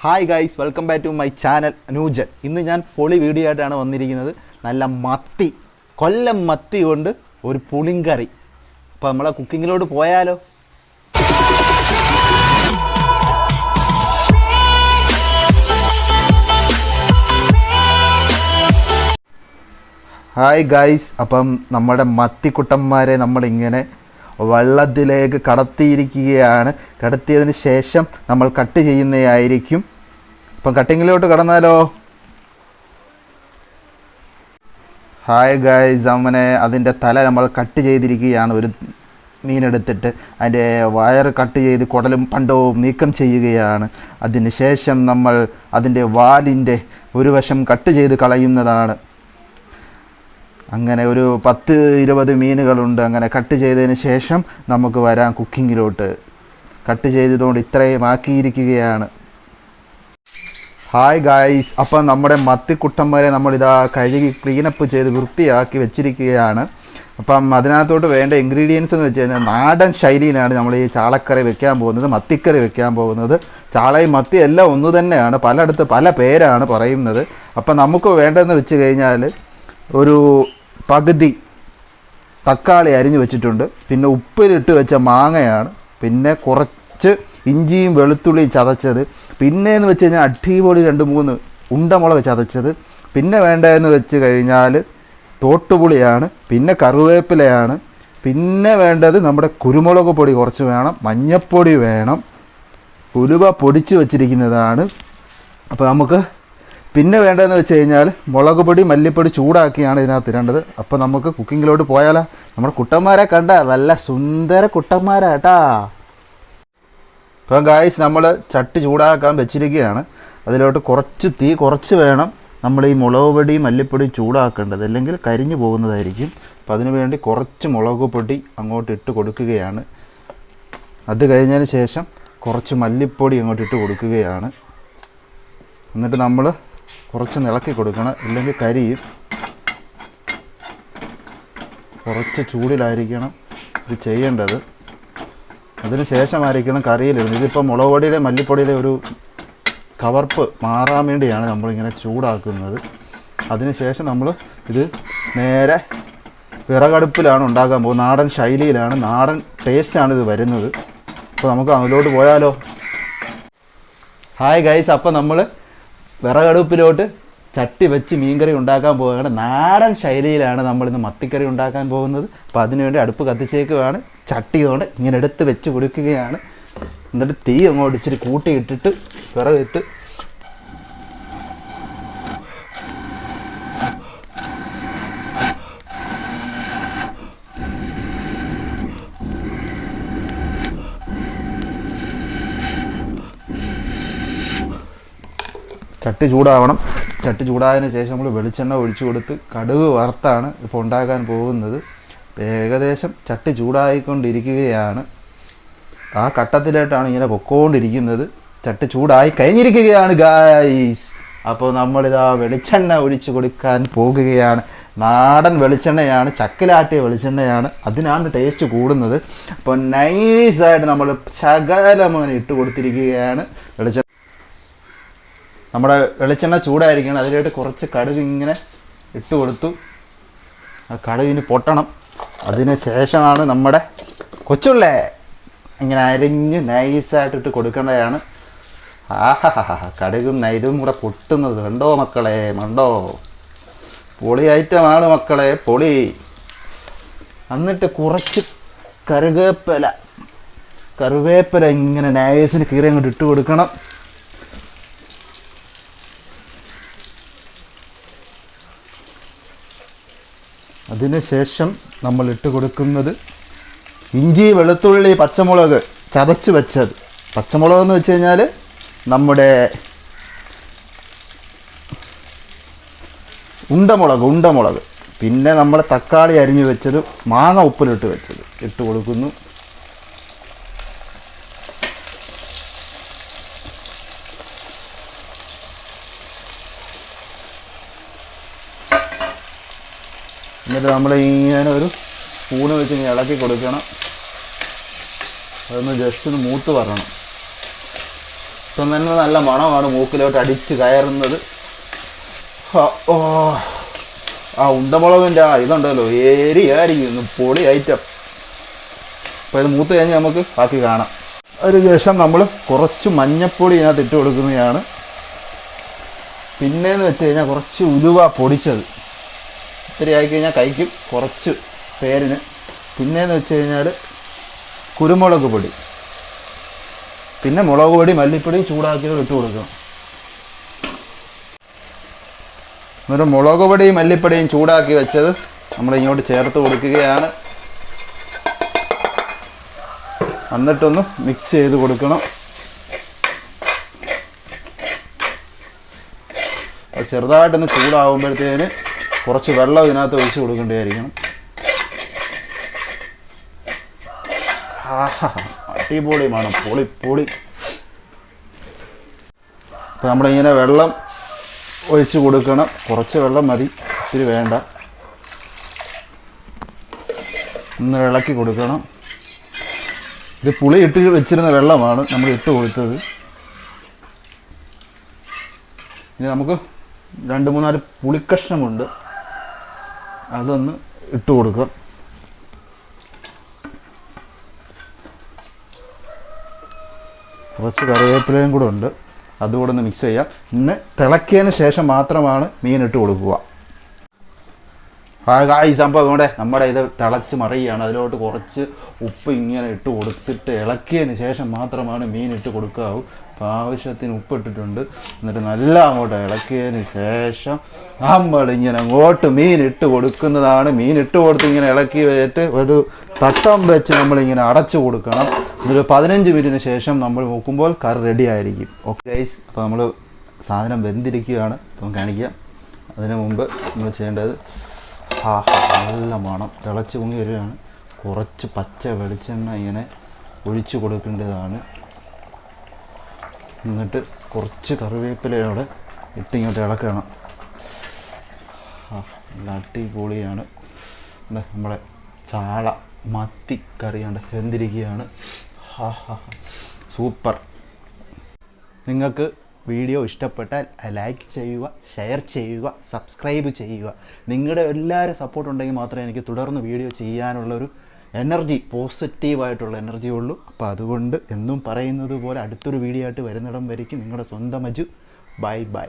Hi guys welcome back to my channel Anujan ഇന്ന് ഞാൻ പൊളി വീഡിയോ ആയിട്ടാണ് വന്നിരിക്കുന്നത്. നല്ല മത്തി കൊല്ലം മത്തി കൊണ്ട് ഒരു പുളിങ്കറി. അപ്പോൾ നമ്മളെ കുക്കിങ്ങിലോട്ട് പോയാലോ? ഹായ് ഗൈസ് അപ്പം നമ്മുടെ മത്തിക്കുട്ടന്മാരെ നമ്മളിങ്ങനെ വെള്ളത്തിലേക്ക് കടത്തിയിരിക്കുകയാണ്. കടത്തിയതിന് ശേഷം നമ്മൾ കട്ട് ചെയ്യുന്നതായിരിക്കും അപ്പം കട്ടിങ്ങിലോട്ട് കടന്നാലോ? ഹായ് ഗായ്സ് അങ്ങനെ അതിന്റെ തല നമ്മൾ കട്ട് ചെയ്തിരിക്കുകയാണ്. ഒരു മീനെടുത്തിട്ട് അതിന്റെ വയർ കട്ട് ചെയ്ത് കുടലും പണ്ടവും നീക്കം ചെയ്യുകയാണ്. അതിന് ശേഷം നമ്മൾ അതിന്റെ വാലിന്റെ ഒരു വശം കട്ട് ചെയ്ത് കളയുന്നതാണ്. അങ്ങനെ ഒരു പത്ത് ഇരുപത് മീനുകളുണ്ട്. അങ്ങനെ കട്ട് ചെയ്തതിന് ശേഷം നമുക്ക് വരാം കുക്കിങ്ങിലോട്ട്. കട്ട് ചെയ്തതുകൊണ്ട് ഇത്രയും ആക്കിയിരിക്കുകയാണ്. ഹായ് ഗായ്സ് അപ്പം നമ്മുടെ മത്തിക്കുട്ടം വരെ നമ്മളിതാ കഴുകി ക്ലീനപ്പ് ചെയ്ത് വൃത്തിയാക്കി വെച്ചിരിക്കുകയാണ്. അപ്പം അതിനകത്തോട്ട് വേണ്ട ഇൻഗ്രീഡിയൻസ് എന്ന് വെച്ച് കഴിഞ്ഞാൽ നാടൻ ശൈലിയിലാണ് നമ്മൾ ഈ ചാളക്കറി വെക്കാൻ പോകുന്നത് മത്തിക്കറി വെക്കാൻ പോകുന്നത്. ചാളയും മത്തി എല്ലാം ഒന്ന് തന്നെയാണ് പലയിടത്ത് പല പേരാണ് പറയുന്നത്. അപ്പം നമുക്ക് വേണ്ടതെന്ന് വെച്ച് കഴിഞ്ഞാൽ ഒരു പകുതി തക്കാളി അരിഞ്ഞു വെച്ചിട്ടുണ്ട്. പിന്നെ ഉപ്പിലിട്ട് വെച്ച മാങ്ങയാണ്. പിന്നെ കുറച്ച് ഇഞ്ചിയും വെളുത്തുള്ളിയും ചതച്ചത്. പിന്നെ എന്ന് വെച്ച് കഴിഞ്ഞാൽ അടിപൊളി രണ്ട് മൂന്ന് ഉണ്ടമുളക് ചതച്ചത്. പിന്നെ വേണ്ടതെന്ന് വെച്ച് കഴിഞ്ഞാൽ തോട്ടുപുളിയാണ്. പിന്നെ കറിവേപ്പിലയാണ്. പിന്നെ വേണ്ടത് നമ്മുടെ കുരുമുളക് പൊടി കുറച്ച് വേണം. മഞ്ഞപ്പൊടി വേണം. ഉലുവ പൊടിച്ച് വെച്ചിരിക്കുന്നതാണ്. അപ്പോൾ നമുക്ക് പിന്നെ വേണ്ടതെന്ന് വെച്ച് കഴിഞ്ഞാൽ മുളക് പൊടി മല്ലിപ്പൊടി ചൂടാക്കിയാണ് ഇതിനകത്ത് ഇടേണ്ടത്. അപ്പോൾ നമുക്ക് കുക്കിങ്ങിലോട്ട് പോയാലോ. നമ്മുടെ കുട്ടന്മാരെ കണ്ട നല്ല സുന്ദര കുട്ടന്മാരാട്ടാ ഇപ്പം ഗായ്സ് നമ്മൾ ചട്ടി ചൂടാക്കാൻ വെച്ചിരിക്കുകയാണ്. അതിലോട്ട് കുറച്ച് തീ കുറച്ച് വേണം. നമ്മൾ ഈ മുളക് പൊടി മല്ലിപ്പൊടി ചൂടാക്കേണ്ടത്. അല്ലെങ്കിൽ കരിഞ്ഞു പോകുന്നതായിരിക്കും. അപ്പം അതിനു വേണ്ടി കുറച്ച് മുളക് പൊടി അങ്ങോട്ട് ഇട്ട് കൊടുക്കുകയാണ്. അത് കഴിഞ്ഞതിന് ശേഷം കുറച്ച് മല്ലിപ്പൊടി അങ്ങോട്ട് ഇട്ട് കൊടുക്കുകയാണ്. എന്നിട്ട് നമ്മൾ കുറച്ച് ഇളക്കി കൊടുക്കണം. ഇല്ലെങ്കിൽ കരിയും കുറച്ച് ചൂടിലായിരിക്കണം ഇത് ചെയ്യേണ്ടത്. അതിന് ശേഷമായിരിക്കണം കറിയിലിടുന്നത് ഇതിപ്പോൾ മുളക് പൊടിയുടെ മല്ലിപ്പൊടിയുടെ ഒരു കവർപ്പ് മാറാൻ വേണ്ടിയാണ് നമ്മളിങ്ങനെ ചൂടാക്കുന്നത്. അതിന് ശേഷം നമ്മൾ ഇത് നേരെ വിറകടുപ്പിലാണ് ഉണ്ടാക്കാൻ പോകുന്നത്. നാടൻ ശൈലിയിലാണ് നാടൻ ടേസ്റ്റാണ് ഇത് വരുന്നത്. അപ്പോൾ നമുക്ക് അതിലോട്ട് പോയാലോ? ഹായ് ഗൈസ് അപ്പോൾ നമ്മൾ വിറകടുപ്പിലോട്ട് ചട്ടി വെച്ച് മീൻകറി ഉണ്ടാക്കാൻ പോവുകയാണ്. നാടൻ ശൈലിയിലാണ് നമ്മൾ നമ്മളിന്ന് മത്തിക്കറി ഉണ്ടാക്കാൻ പോകുന്നത്. അപ്പോൾ അതിനുവേണ്ടി അടുപ്പ് കത്തിച്ചേക്കുവാണ്. ചട്ടി കൊണ്ട് ഇങ്ങനെ എടുത്ത് വെച്ച് കൊടുക്കുകയാണ്. എന്നിട്ട് തീ അങ്ങോട്ട് ഇച്ചിരി കൂട്ടിയിട്ടിട്ട് വിറകിട്ട് ചട്ടി ചൂടാവണം. ചട്ടി ചൂടായതിന് ശേഷം നമ്മൾ വെളിച്ചെണ്ണ ഒഴിച്ചു കൊടുത്ത് കടുക് വറുത്താണ് ഇപ്പോൾ ഉണ്ടാക്കാൻ പോകുന്നത്. ഏകദേശം ചട്ടി ചൂടായിക്കൊണ്ടിരിക്കുകയാണ്. ആ ഘട്ടത്തിലായിട്ടാണ് ഇങ്ങനെ പൊക്കോണ്ടിരിക്കുന്നത്. ചട്ടി ചൂടായി കഴിഞ്ഞിരിക്കുകയാണ് ഗായ്സ് അപ്പോൾ നമ്മളിതാ വെളിച്ചെണ്ണ ഒഴിച്ചു കൊടുക്കാൻ പോകുകയാണ്. നാടൻ വെളിച്ചെണ്ണയാണ് ചക്കിലാട്ടിയ വെളിച്ചെണ്ണയാണ്. അതിനാണ് ടേസ്റ്റ് കൂടുന്നത്. അപ്പോൾ നൈസായിട്ട് നമ്മൾ ശകലം ഇട്ട് കൊടുത്തിരിക്കുകയാണ്. വെളിച്ചെണ്ണ നമ്മുടെ വെളിച്ചെണ്ണ ചൂടായിരിക്കണം. അതിലായിട്ട് കുറച്ച് കടുക് ഇങ്ങനെ ഇട്ട് കൊടുത്തു. ആ കടുകിന് പൊട്ടണം. അതിന് ശേഷമാണ് നമ്മുടെ കൊച്ചുള്ളേ ഇങ്ങനെ അരിഞ്ഞ് നൈസായിട്ട് ഇട്ട് കൊടുക്കേണ്ടതാണ്. ആഹാ കടുകും നൈരും കൂടെ പൊട്ടുന്നത് കണ്ടോ മക്കളെ? മണ്ടോ? പൊളി ഐറ്റമാണ് മക്കളെ പൊളി. എന്നിട്ട് കുറച്ച് കറുവേപ്പില. കറിവേപ്പില ഇങ്ങനെ നൈസിന് കീറി അങ്ങോട്ട് ഇട്ട് കൊടുക്കണം. അതിനുശേഷം നമ്മൾ ഇട്ട് കൊടുക്കുന്നത് ഇഞ്ചി വെളുത്തുള്ളി പച്ചമുളക് ചതച്ച് വെച്ചത്. പച്ചമുളക് എന്ന് വെച്ച് കഴിഞ്ഞാൽ നമ്മുടെ ഉണ്ടമുളക് ഉണ്ടമുളക്. പിന്നെ നമ്മുടെ തക്കാളി അരിഞ്ഞു വെച്ചത് മാങ്ങ ഉപ്പിലിട്ട് വെച്ചത്. ഇട്ട് കൊടുക്കുന്നു. എന്നിട്ട് നമ്മൾ ഇങ്ങനെ ഒരു സ്പൂണ് വെച്ച് ഇങ്ങനെ ഇളക്കി കൊടുക്കണം. അതൊന്ന് ജസ്റ്റ് ഒന്ന് മൂത്ത് വരണം. ഇപ്പം തന്നെ നല്ല മണമാണ് മൂക്കിലോട്ട് അടിച്ച് കയറുന്നത്. ഓ. ആ ഉണ്ടമുളകിന്റെ ആ ഇതുണ്ടല്ലോ ഏരിയായിരിക്കും പൊളി ഐറ്റം. അപ്പോൾ ഇത് മൂത്ത് കഴിഞ്ഞ് നമുക്ക് ബാക്കി കാണാം. അതിന് ശേഷം നമ്മൾ കുറച്ച് മഞ്ഞപ്പൊടി ഇതിനകത്ത് ഇട്ട് കൊടുക്കുന്നതാണ്. പിന്നെന്ന് വെച്ച് കഴിഞ്ഞാൽ കുറച്ച് ഉലുവ പൊടിച്ചത്. ഇത്തിരി ആയിക്കഴിഞ്ഞാൽ കഴിക്കും. കുറച്ച് പേരിന്. പിന്നെയെന്ന് വെച്ച് കഴിഞ്ഞാൽ കുരുമുളക് പൊടി. പിന്നെ മുളക് പൊടി മല്ലിപ്പൊടി ചൂടാക്കിയത് ഇട്ട് കൊടുക്കണം. എന്നിട്ട് മുളക് പൊടിയും മല്ലിപ്പൊടിയും ചൂടാക്കി വെച്ചത് നമ്മൾ ഇങ്ങോട്ട് ചേർത്ത് കൊടുക്കുകയാണ്. എന്നിട്ടൊന്ന് മിക്സ് ചെയ്ത് കൊടുക്കണം. ചെറുതായിട്ടൊന്ന് ചൂടാകുമ്പോഴത്തേന് കുറച്ച് വെള്ളം ഇതിനകത്ത് ഒഴിച്ച് കൊടുക്കേണ്ടതായിരിക്കണം അടിപൊളി മണം. പൊളി പൊളി. അപ്പോൾ നമ്മളിങ്ങനെ വെള്ളം ഒഴിച്ച് കൊടുക്കണം. കുറച്ച് വെള്ളം മതി. ഇത്തിരി വേണ്ട. ഒന്ന് ഇളക്കി കൊടുക്കണം. ഇത് പുളി ഇട്ട് വെച്ചിരുന്ന വെള്ളമാണ് നമ്മൾ ഇട്ട് കൊടുത്തത്. ഇനി നമുക്ക് രണ്ട് മൂന്നാൽ പുളിക്കഷ്ണമുണ്ട്. അതൊന്ന് ഇട്ട് കൊടുക്കുക കുറച്ച് കറിവേപ്പിലയും കൂടെ ഉണ്ട്. അതുകൂടെ ഒന്ന് മിക്സ് ചെയ്യാം. ഇന്ന് തിളക്കിയതിന് ശേഷം മാത്രമാണ് മീൻ ഇട്ട് കൊടുക്കുക. ഈ സംഭവം ഇവിടെ നമ്മുടെ ഇത് തിളച്ച് മറിയുകയാണ്. അതിലോട്ട് കുറച്ച് ഉപ്പ് ഇങ്ങനെ ഇട്ട് കൊടുത്തിട്ട് ഇളക്കിയതിന് ശേഷം മാത്രമാണ് മീൻ ഇട്ട് കൊടുക്കാവൂ. അപ്പോൾ ആവശ്യത്തിന് ഉപ്പിട്ടിട്ടുണ്ട്. എന്നിട്ട് നല്ല അങ്ങോട്ട് ഇളക്കിയതിന് ശേഷം നമ്മൾ ഇങ്ങനെ അങ്ങോട്ട് മീൻ ഇട്ട് കൊടുക്കുന്നതാണ്. മീൻ ഇട്ട് കൊടുത്ത് ഇങ്ങനെ ഇളക്കി വെച്ചിട്ട് ഒരു തട്ടം വെച്ച് നമ്മളിങ്ങനെ അടച്ചു കൊടുക്കണം. എന്നിട്ട് പതിനഞ്ച് മിനിറ്റിന് ശേഷം നമ്മൾ നോക്കുമ്പോൾ കറി റെഡി ആയിരിക്കും. ഓക്കെ അപ്പോൾ നമ്മൾ സാധനം വെന്തിരിക്കുകയാണ്. അപ്പം കാണിക്കാം. അതിന് മുമ്പ് നമ്മൾ ചെയ്യേണ്ടത് ആ നല്ല മണം. തിളച്ച് പൊങ്ങി വരികയാണ്. കുറച്ച് പച്ച വെളിച്ചെണ്ണ ഇങ്ങനെ ഒഴിച്ചു കൊടുക്കേണ്ടതാണ്. എന്നിട്ട് കുറച്ച് കറിവേപ്പിലയോടെ ഇട്ടിങ്ങോട്ട് ഇളക്കണം. ആ നല്ല അടിപൊളിയാണ്. നമ്മളെ ചാള മത്തി കറിയാണ് വെന്തിരിക്കുകയാണ്. ഹാ ഹാ ഹാ. സൂപ്പർ. നിങ്ങൾക്ക് വീഡിയോ ഇഷ്ടപ്പെട്ടാൽ ലൈക്ക് ചെയ്യുക ഷെയർ ചെയ്യുക സബ്സ്ക്രൈബ് ചെയ്യുക. നിങ്ങളുടെ എല്ലാവരും സപ്പോർട്ട് ഉണ്ടെങ്കിൽ മാത്രമേ എനിക്ക് തുടർന്ന് വീഡിയോ ചെയ്യാനുള്ളൊരു എനർജി പോസിറ്റീവായിട്ടുള്ള എനർജി ഉള്ളൂ. അപ്പോൾ അതുകൊണ്ട് എന്നും പറയുന്നത് പോലെ അടുത്തൊരു വീഡിയോ ആയിട്ട് വരുന്നിടം വരയ്ക്കും നിങ്ങളുടെ സ്വന്തം അജു ബൈ ബൈ.